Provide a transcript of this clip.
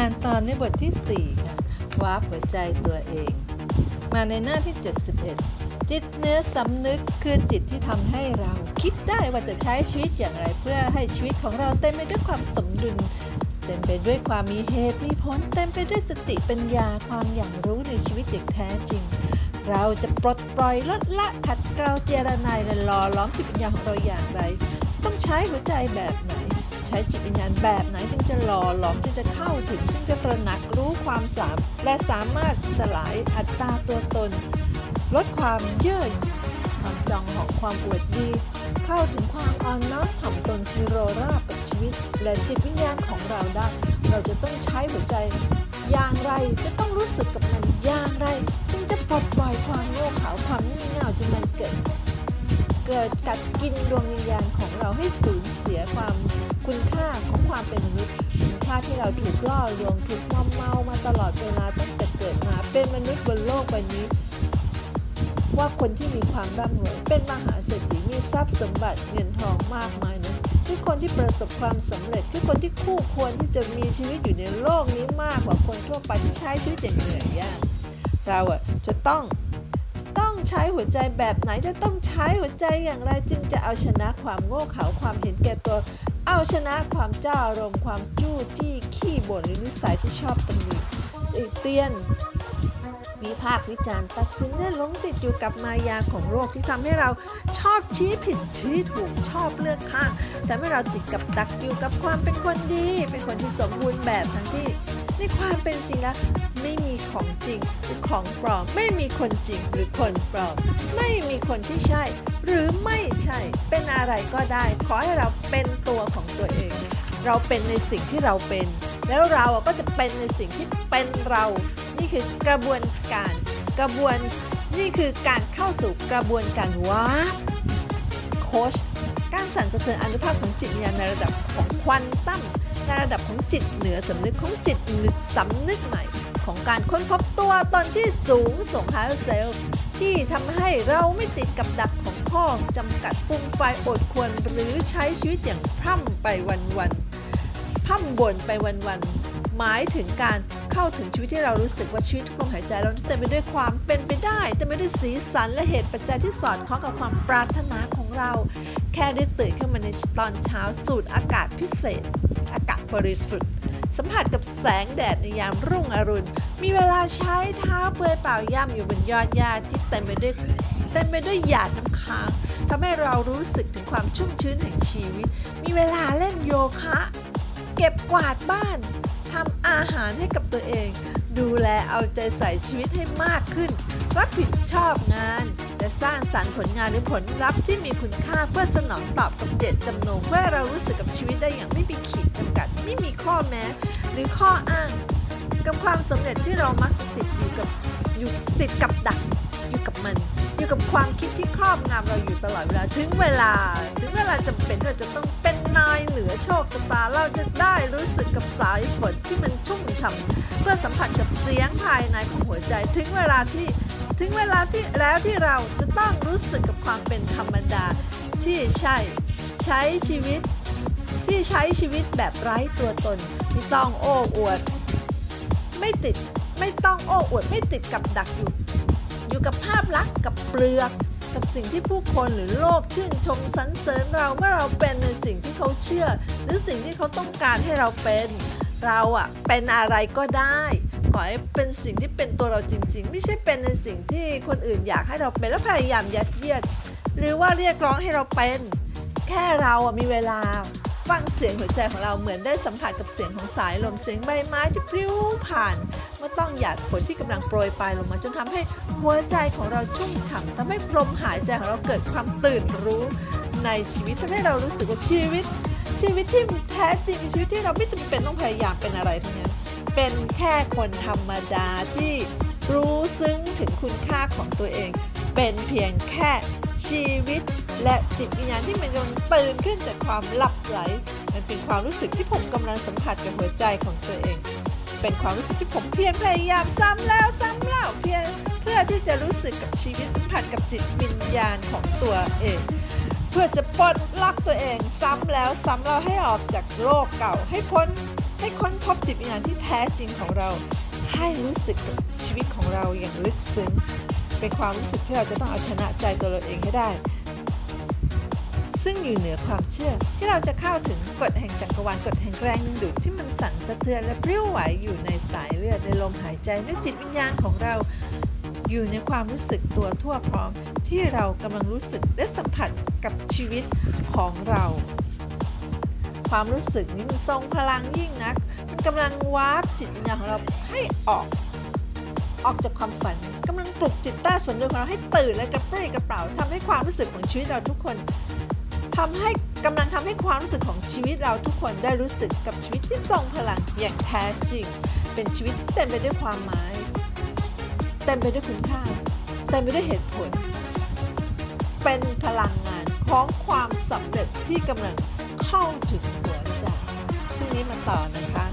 อ่านตอนในบทที่ 4 ค่ะวาร์ปหัวใจตัวเอง มาในหน้าที่ 71 จิตเนื้อสำนึกคือจิตที่ทำให้เราคิดได้ว่าจะใช้ชีวิตอย่างไร เพื่อให้ชีวิตของเราเต็มไปด้วยความสมดุลเต็มไปด้วยความมีเหตุมีผลเต็มไปด้วยสติปัญญาความอย่างรู้ในชีวิตอย่างแท้จริง เราจะปลดปล่อยลดละขัดเกลาเจรนายและหล่อล้อมจิตวิญญาณของเราอย่างไร จะต้องใช้หัวใจแบบไหน ใช้จิตวิญญาณแบบไหนจึงจะหล่อหลอมจึงจะเข้าถึงจึงจะตระหนักรู้ความสามและสามารถสลายอัตตาตัวตน ลดความเย่อยความจองหองความอวดดี เข้าถึงความอ่อนน้อมถ่อมตนซีโรราบกับชีวิต และจิตวิญญาณของเราได้ เราจะต้องใช้หัวใจอย่างไรจะต้องรู้สึกกับมันอย่างไรจึงจะปลดปล่อยความโง่เขลาความงี่เง่าจนมันเกิดเกิดกัดกินดวงวิญญาณของเราให้สูญเสียความ คุณค่าของความเป็นมนุษย์คุณค่าที่เราถูกล่อลวงถูกมอมเมามาตลอดเวลาตั้งแต่เกิดมา เป็นมนุษย์บนโลกใบนี้ ว่าคนที่มีความร่ำรวยเป็นมหาเศรษฐีมีทรัพย์สมบัติเงินทองมากมายนั้นคือคนที่ประสบความสำเร็จคือคนที่คู่ควรที่จะมีชีวิตอยู่ในโลกนี้มากกว่าคนทั่วไปที่ใช้ชีวิตอย่างเหนื่อยยากเราอะจะต้องต้องใช้หัวใจแบบไหนจะต้องใช้หัวใจอย่างไรจึงจะเอาชนะความโง่เขลาความเห็นแก่ตัว เอาชนะความเจ้าอารมณ์ความจู้จี้ขี้บ่นหรือนิสัยที่ชอบตำหนิติเตียนวิพากษ์วิจารณ์ตัดสินและหลงติดอยู่กับมายาของโลกที่ทำให้เราชอบชี้ผิดชี้ถูกชอบเลือกข้างแต่ให้เราติดกับดักอยู่กับความเป็นคนดี เป็นคนที่สมบูรณ์แบบทั้งที่ ในความเป็นจริงแล้วไม่มีของจริงหรือของปลอม ไม่มีคนจริงหรือคนปลอม ไม่มีคนที่ใช่ หรือไม่ใช่เป็นอะไรก็ได้ ขอให้เราเป็นตัวของตัวเอง เราเป็นในสิ่งที่เราเป็น แล้วเราก็จะเป็นในสิ่งที่เป็นเรา นี่คือกระบวนการกระบวนนี่คือการเข้าสู่กระบวนการว้าโคชการสั่นสะเทือนอนุภาพของจิตวิญญาณในระดับของควอนตัม ในระดับของจิตเหนือสำนึกของจิตนึกสำนึกใหม่ ของการค้นพบตัวตนที่สูงส่งหาเซลล์ที่ทำให้เราไม่ติดกับดักของข้อจำกัดฟุ้งไฟอดควรหรือใช้ชีวิตอย่างพร่ำไปวันๆพร่ำบ่นไปวันๆหมายถึงการเข้าถึงชีวิตที่เรารู้สึกว่าชีวิตทุกลมหายใจเราเต็มไปด้วยความเป็นไปได้เต็มไปด้วยสีสันและเหตุปัจจัยที่สอดคล้องกับความปรารถนาของเรา แค่ได้ตื่นขึ้นมาในตอนเช้าสูดอากาศพิเศษ บริสุทธิ์ สัมผัสกับแสงแดดในยามรุ่งอรุณ มีเวลาใช้เท้าเปลือยเปล่าย่ำอยู่บนยอดหญ้าที่เต็มไปด้วยเต็มไปด้วยหยาดน้ำค้างทำให้เรารู้สึกถึงความชุ่มชื้นแห่งชีวิต มีเวลาเล่นโยคะ เก็บกวาดบ้านทำอาหารให้กับตัวเอง ดูแลเอาใจใส่ชีวิตให้มากขึ้น รับผิดชอบงาน และสร้างสรรค์ผลงานหรือผลลัพธ์ที่มีคุณค่าเพื่อสนองตอบกับเจตจำนงเพื่อให้เรารู้สึกกับชีวิต แม้หรือข้ออ้าง กับความสำเร็จที่เรามักจะติดอยู่กับอยู่ติดกับดักอยู่กับมัน อยู่กับความคิดที่ครอบงำเราอยู่ตลอดเวลาถึงเวลา ถึงเวลาจำเป็นเราจะต้องเป็นนายเหนือโชคชะตาเราจะได้รู้สึกกับสายฝนที่มันชุ่มฉ่ำเพื่อสัมผัสกับเสียงภายในของหัวใจ ถึงเวลาที่ถึงเวลาที่แล้วที่เราจะต้องรู้สึกกับความเป็นธรรมดาที่ใช่ ใช้ชีวิต ที่ใช้ชีวิตแบบไร้ตัวตน ไม่ต้องโอ้อวด ไม่ติดไม่ต้องโอ้อวดไม่ติดกับดักอยู่ อยู่กับภาพลักษณ์กับเปลือกกับสิ่งที่ผู้คนหรือโลกชื่นชมสรรเสริญเราเมื่อเราเป็นในสิ่งที่เขาเชื่อ หรือสิ่งที่เขาต้องการให้เราเป็น เราอะเป็นอะไรก็ได้ขอให้เป็นสิ่งที่เป็นตัวเราจริง ๆ ไม่ใช่เป็นในสิ่งที่คนอื่นอยากให้เราเป็นแล้วพยายามยัดเยียด หรือว่าเรียกร้องให้เราเป็น แค่เราอะมีเวลา ฟังเสียงหัวใจของเราเหมือนได้สัมผัสกับเสียงของสายลมเสียงใบไม้ที่พลิ้วผ่านเมื่อต้องหยาดฝนที่กำลังโปรยปลายลงมาจนทำให้หัวใจของเราชุ่มฉ่ำทำให้ลมหายใจของเราเกิดความตื่นรู้ในชีวิตทำให้เรารู้สึกว่าชีวิต ชีวิตที่แท้จริงชีวิตที่เราไม่จำเป็นต้องพยายามเป็นอะไรทั้งนั้นเป็นแค่คนธรรมดาที่รู้ซึ้งถึงคุณค่าของตัวเอง เป็นเพียงแค่ ชีวิต และจิตวิญญาณที่มันกำลังตื่นขึ้นจากความหลับไหล มันเป็นความรู้สึกที่ผมกำลังสัมผัสกับหัวใจของตัวเอง เป็นความรู้สึกที่ผมเพียรพยายามซ้ำแล้วซ้ำเล่าเพียรเพื่อที่จะรู้สึกกับชีวิตสัมผัสกับจิตวิญญาณของตัวเองเพื่อจะปลดล็อกตัวเองซ้ำแล้วซ้ำเล่าให้ออกจากโลกเก่า ให้พ้นให้ค้นพบจิตวิญญาณที่แท้จริงของเรา ให้รู้สึกกับชีวิตของเราอย่างลึกซึ้ง เป็นความรู้สึกที่เราจะต้องเอาชนะใจตัวเราเองให้ได้ ซึ่งอยู่เหนือความเชื่อที่เราจะเข้าถึงกฎแห่งจักรวาลกฎแห่งแรงดึงดูดที่มันสั่นสะเทือนและเปริ้ยวไหวอยู่ในสายเลือดในลมหายใจในจิตวิญญาณของเราอยู่ในความรู้สึกตัวทั่วพร้อมที่เรากำลังรู้สึกและสัมผัสกับชีวิตของเรา ความรู้สึกนี้มันทรงพลังยิ่งนัก มันกำลังวาร์ปจิตวิญญาณของเราให้ออก ออกจากความฝันกำลังปลุกจิตใต้สำนึกของเราให้ตื่นและกระปรี้กระเป๋าทำให้ความรู้สึกของชีวิตเราทุกคนทำให้กำลังทำให้ความรู้สึกของชีวิตเราทุกคนได้รู้สึกกับชีวิตที่ทรงพลังอย่างแท้จริง เป็นชีวิตที่เต็มไปด้วยความหมาย เต็มไปด้วยคุณค่า เต็มไปด้วยเหตุผล เป็นพลังงานของความสำเร็จที่กำลังเข้าถึงหัวใจพรุ่งนี้มาต่อนะคะ